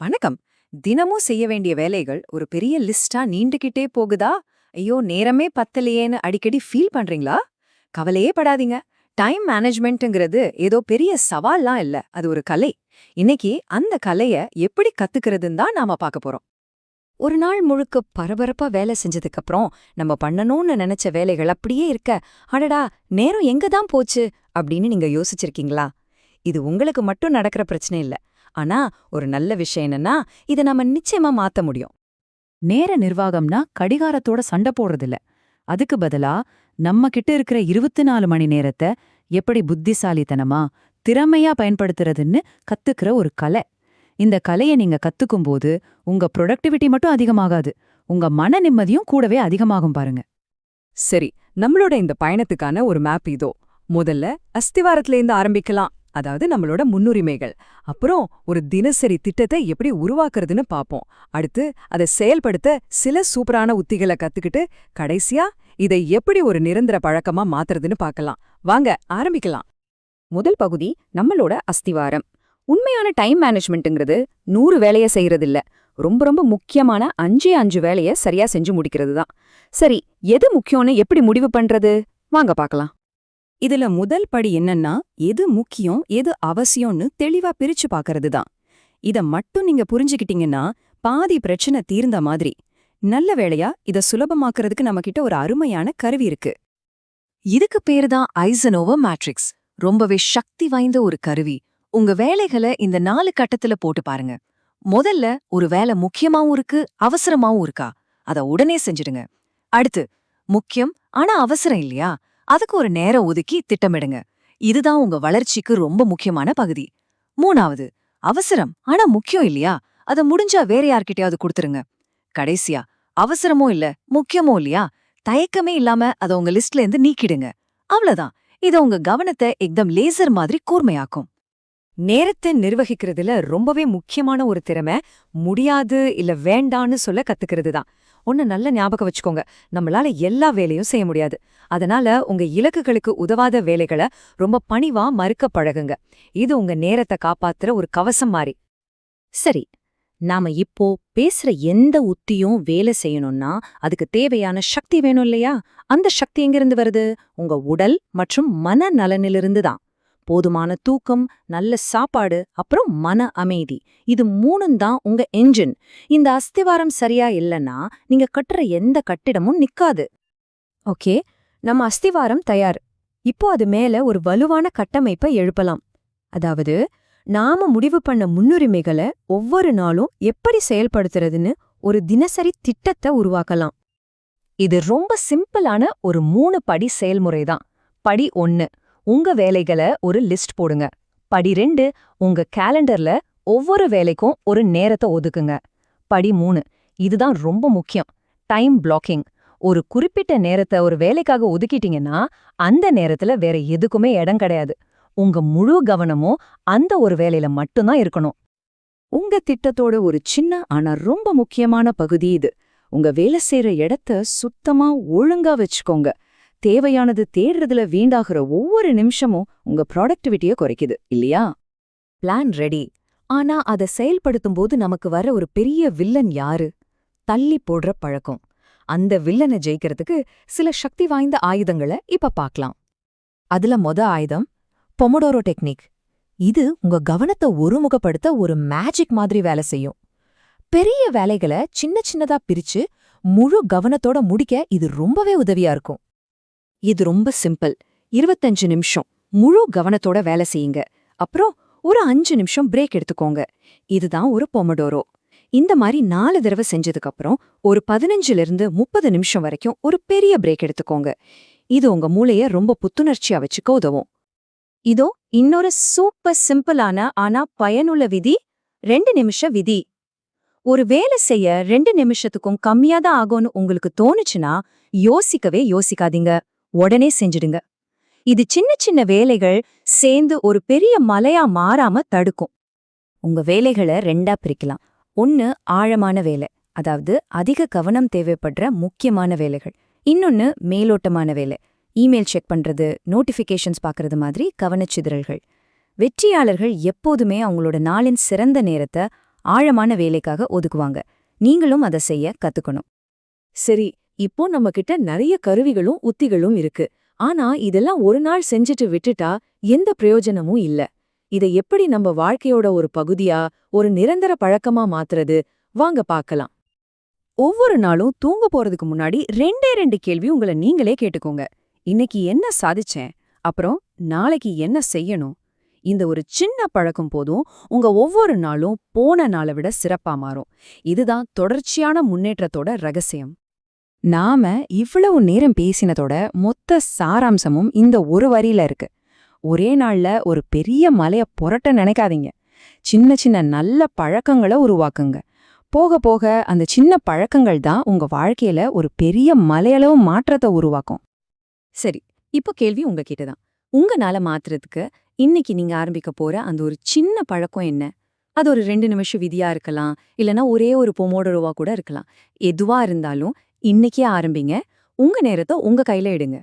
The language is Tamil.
வணக்கம். தினமும் செய்ய வேண்டிய வேலைகள் ஒரு பெரிய லிஸ்டா நீண்டுகிட்டே போகுதா? ஐயோ நேரமே பத்தலையேன்னு அடிக்கடி ஃபீல் பண்றீங்களா? கவலையே படாதீங்க. டைம் மேனேஜ்மெண்ட்டுங்கிறது ஏதோ பெரிய சவால்லாம் இல்ல. அது ஒரு கலை. இன்னைக்கு அந்த கலைய எப்படி கத்துக்கிறதுன்னு தான் நாம பார்க்க போறோம். ஒரு நாள் முழுக்க பரபரப்பா வேலை செஞ்சதுக்கப்புறம் நம்ம பண்ணணும்னு நினைச்ச வேலைகள் அப்படியே இருக்க. அடடா நேரம் எங்க தான் போச்சு? அப்படின்னு நீங்க யோசிச்சிருக்கீங்களா? இது உங்களுக்கு மட்டும் நடக்கிற பிரச்சனை இல்ல. ஆனா ஒரு நல்ல விஷயம் என்னன்னா இதை நம்ம நிச்சயமா மாத்த முடியும். நேர நிர்வாகம்னா கடிகாரத்தோட சண்டை போடுறதில்ல. அதுக்கு பதிலா நம்ம கிட்ட இருக்கிற இருபத்தி நாலு மணி நேரத்தை எப்படி புத்திசாலித்தனமா திறமையா பயன்படுத்துறதுன்னு கத்துக்கிற ஒரு கலை. இந்த கலையை நீங்க கத்துக்கும்போது உங்க ப்ரொடக்டிவிட்டி மட்டும் அதிகமாகாது. உங்க மன நிம்மதியும் கூடவே அதிகமாகும் பாருங்க. சரி நம்மளோட இந்த பயணத்துக்கான ஒரு மேப் இதோ. முதல்ல அஸ்திவாரத்திலேருந்து ஆரம்பிக்கலாம். அதாவது நம்மளோட முன்னுரிமைகள். அப்புறம் ஒரு தினசரி திட்டத்தை எப்படி உருவாக்குறதுன்னு பாப்போம். அடுத்து அதை செயல்படுத்த சில சூப்பரான உத்திகளை கத்துக்கிட்டு கடைசியா இதை எப்படி ஒரு நிரந்தர பழக்கமா மாத்துறதுன்னு பார்க்கலாம் வாங்க ஆரம்பிக்கலாம். முதல் பகுதி நம்மளோட அஸ்திவாரம். உண்மையான டைம் மேனேஜ்மெண்ட்டுங்கிறது நூறு வேலைய செய்யறதில்ல. ரொம்ப ரொம்ப முக்கியமான அஞ்சே அஞ்சு வேலைய சரியா செஞ்சு முடிக்கிறது தான் சரி எது முக்கியம்னு எப்படி முடிவு பண்றது? வாங்க பார்க்கலாம் இதுல முதல் படி என்னன்னா எது முக்கியம் எது அவசியம்னு தெளிவா பிரிச்சு பார்க்கறது தான் இத மட்டும் நீங்க புரிஞ்சுக்கிட்டீங்கன்னா பாதி பிரச்சனை தீர்ந்த மாதிரி. நல்ல வேளையா இத சுலபமாக்குறதுக்கு நம்மகிட்ட ஒரு அருமையான கருவி இருக்கு. இதுக்கு பேரு தான் ஐசனோவா மேட்ரிக்ஸ். ரொம்பவே சக்தி வாய்ந்த ஒரு கருவி. உங்க வேலைகளை இந்த நாலு கட்டத்துல போட்டு பாருங்க. முதல்ல ஒரு வேலை முக்கியமாவும் இருக்கு அவசரமாவும் இருக்கா? அத உடனே செஞ்சிடுங்க. அடுத்து முக்கியம் ஆனா அவசரம் இல்லையா? அதுக்கு ஒரு நேரம் ஒதுக்கி திட்டமிடுங்க. இதுதான் உங்க வளர்ச்சிக்கு ரொம்ப முக்கியமான பகுதி. மூணாவது அவசரம். ஆனா முக்கியம் இல்லையா? அத முடிஞ்சா வேற யார்கிட்டயாவது கொடுத்துருங்க. கடைசியா அவசரமோ இல்ல முக்கியமோ இல்லையா? தயக்கமே இல்லாம அத உங்க லிஸ்ட்ல இருந்து நீக்கிடுங்க. அவ்வளவுதான். இது உங்க கவனத்தை எக்தம் லேசர் மாதிரி கூர்மையாக்கும். நேரத்தை நிர்வகிக்கிறதுல ரொம்பவே முக்கியமான ஒரு திறமை முடியாது இல்ல வேண்டான்னு சொல்ல கத்துக்கிறது தான் ஒன்று நல்ல ஞாபகம் வச்சுக்கோங்க. நம்மளால எல்லா வேலையும் செய்ய முடியாது. அதனால உங்க இலக்குகளுக்கு உதவாத வேலைகளை ரொம்ப பணிவா மறுக்க பழகுங்க. இது உங்க நேரத்தை காப்பாத்துற ஒரு கவசம் மாதிரி சரி நாம இப்போ பேசுற எந்த உத்தியும் வேலை செய்யணும்னா அதுக்கு தேவையான சக்தி வேணும் இல்லையா? அந்த சக்தி எங்கிருந்து வருது? உங்க உடல் மற்றும் மன நலனிலிருந்து தான். போதுமான தூக்கம் நல்ல சாப்பாடு அப்புறம் மன அமைதி. இது மூணும் தான் உங்க என்ஜின் இந்த அஸ்திவாரம் சரியா இல்லைன்னா நீங்க கட்டுற எந்த கட்டிடமும் நிக்காது. ஓகே? நம்ம அஸ்திவாரம் தயார். இப்போ அது மேல ஒரு வலுவான கட்டமைப்பை எழுப்பலாம். அதாவது நாம முடிவு பண்ண முன்னுரிமைகளை ஒவ்வொரு நாளும் எப்படி செயல்படுத்துறதுன்னு ஒரு தினசரி திட்டத்தை உருவாக்கலாம். இது ரொம்ப சிம்பிளான ஒரு மூணு படி செயல்முறை தான். படி ஒன்னு. உங்க வேலைகளை ஒரு லிஸ்ட் போடுங்க. படி ரெண்டு உங்க கேலண்டர்ல ஒவ்வொரு வேலைக்கும் ஒரு நேரத்தை ஒதுக்குங்க. படி மூணு இதுதான் ரொம்ப முக்கியம். டைம் பிளாக்கிங் ஒரு குறிப்பிட்ட நேரத்தை ஒரு வேலைக்காக ஒதுக்கிட்டீங்கன்னா அந்த நேரத்துல வேற எதுக்குமே இடம் கிடையாது. உங்க முழு கவனமும் அந்த ஒரு வேலையில மட்டும்தான் இருக்கணும். உங்க திட்டத்தோட ஒரு சின்ன ஆனா ரொம்ப முக்கியமான பகுதி இது. உங்க வேலை செய்யற இடத்த சுத்தமா ஒழுங்கா வச்சுக்கோங்க. தேவையானது தேடுறதுல வீண்டாகிற ஒவ்வொரு நிமிஷமும் உங்க ப்ராடக்டிவிட்டிய குறைக்குது இல்லையா? பிளான் ரெடி ஆனா அதை செயல்படுத்தும் போது நமக்கு வர ஒரு பெரிய வில்லன் யாரு? தள்ளி போடுற பழக்கம். அந்த வில்லனை ஜெயிக்கிறதுக்கு சில சக்தி வாய்ந்த ஆயுதங்களை இப்ப பார்க்கலாம். அதுல மொத ஆயுதம் பொமடோரோ டெக்னிக் இது உங்க கவனத்தை ஒருமுகப்படுத்த ஒரு மேஜிக் மாதிரி வேலை செய்யும். பெரிய வேலைகளை சின்ன சின்னதா பிரிச்சு முழு கவனத்தோட முடிக்க இது ரொம்பவே உதவியா இருக்கும். இது ரொம்ப சிம்பிள். இருபத்தஞ்சு நிமிஷம். முழு கவனத்தோட வேலை செய்யுங்க. அப்புறம் ஒரு அஞ்சு நிமிஷம் பிரேக் எடுத்துக்கோங்க. இதுதான் ஒரு பொமடோரோ இந்த மாதிரி நாலு தடவை செஞ்சதுக்கப்புறம் ஒரு பதினஞ்சுல இருந்து முப்பது நிமிஷம் வரைக்கும் ஒரு பெரிய பிரேக் எடுத்துக்கோங்க. இது உங்க மூளைய ரொம்ப புத்துணர்ச்சியா வச்சுக்க உதவும். இதோ இன்னொரு சூப்பர் சிம்பிளான ஆனா பயனுள்ள விதி ரெண்டு நிமிஷ விதி. ஒரு வேலை செய்ய ரெண்டு நிமிஷத்துக்கும் கம்மியா தான் ஆகும்னு உங்களுக்கு தோணுச்சுன்னா யோசிக்கவே யோசிக்காதீங்க. உடனே செஞ்சிடுங்க. இது சின்ன சின்ன வேலைகள் சேர்ந்து ஒரு பெரிய மலையா மாறாம தடுக்கும். உங்க வேலைகளை ரெண்டா பிரிக்கலாம். ஒன்னு ஆழமான வேலை அதாவது அதிக கவனம் தேவைப்படுற முக்கியமான வேலைகள். இன்னொன்னு மேலோட்டமான வேலை இமெயில் செக் பண்றது நோட்டிஃபிகேஷன்ஸ் பார்க்கறது மாதிரி கவனச்சிதறல்கள். வெற்றியாளர்கள் எப்போதுமே அவங்களோட நாளின் சிறந்த நேரத்தை ஆழமான வேலைக்காக ஒதுக்குவாங்க. நீங்களும் அதை செய்ய கத்துக்கணும். சரி இப்போ நம்ம கிட்ட நிறைய கருவிகளும் உத்திகளும் இருக்கு. ஆனா இதெல்லாம் ஒரு நாள் செஞ்சுட்டு விட்டுட்டா எந்த பிரயோஜனமும் இல்ல. இதை எப்படி நம்ம வாழ்க்கையோட ஒரு பகுதியா ஒரு நிரந்தர பழக்கமா மாத்துறது? வாங்க பார்க்கலாம். ஒவ்வொரு நாளும் தூங்க போறதுக்கு முன்னாடி ரெண்டே ரெண்டு கேள்வி உங்களை நீங்களே கேட்டுக்கோங்க. இன்னைக்கு என்ன சாதிச்சேன்? அப்புறம் நாளைக்கு என்ன செய்யணும்? இந்த ஒரு சின்ன பழக்கம் போதும் உங்க ஒவ்வொரு நாளும் போன நாளை விட சிறப்பா மாறும். இதுதான் தொடர்ச்சியான முன்னேற்றத்தோட ரகசியம். நாம இவ்வளவு நேரம் பேசினதோட மொத்த சாராம்சமும் இந்த ஒரு வரியில இருக்கு. ஒரே நாள்ல ஒரு பெரிய மலைய புரட்ட நினைக்காதீங்க. சின்ன சின்ன நல்ல பழக்கங்களை உருவாக்குங்க. போக போக அந்த சின்ன பழக்கங்கள் தான் உங்க வாழ்க்கையில ஒரு பெரிய மலையளவு மாற்றத்தை உருவாக்கும். சரி இப்போ கேள்வி உங்ககிட்ட தான். உங்கனால மாத்துறதுக்கு இன்னைக்கு நீங்க ஆரம்பிக்க போற அந்த ஒரு சின்ன பழக்கம் என்ன? அது ஒரு ரெண்டு நிமிஷம் விதியா இருக்கலாம் இல்லனா ஒரே ஒரு பொமோடரோவா கூட இருக்கலாம். எதுவா இருந்தாலும் இன்னைக்கே ஆரம்பிங்க. உங்க நேரத்தை உங்க கையில எடுங்க.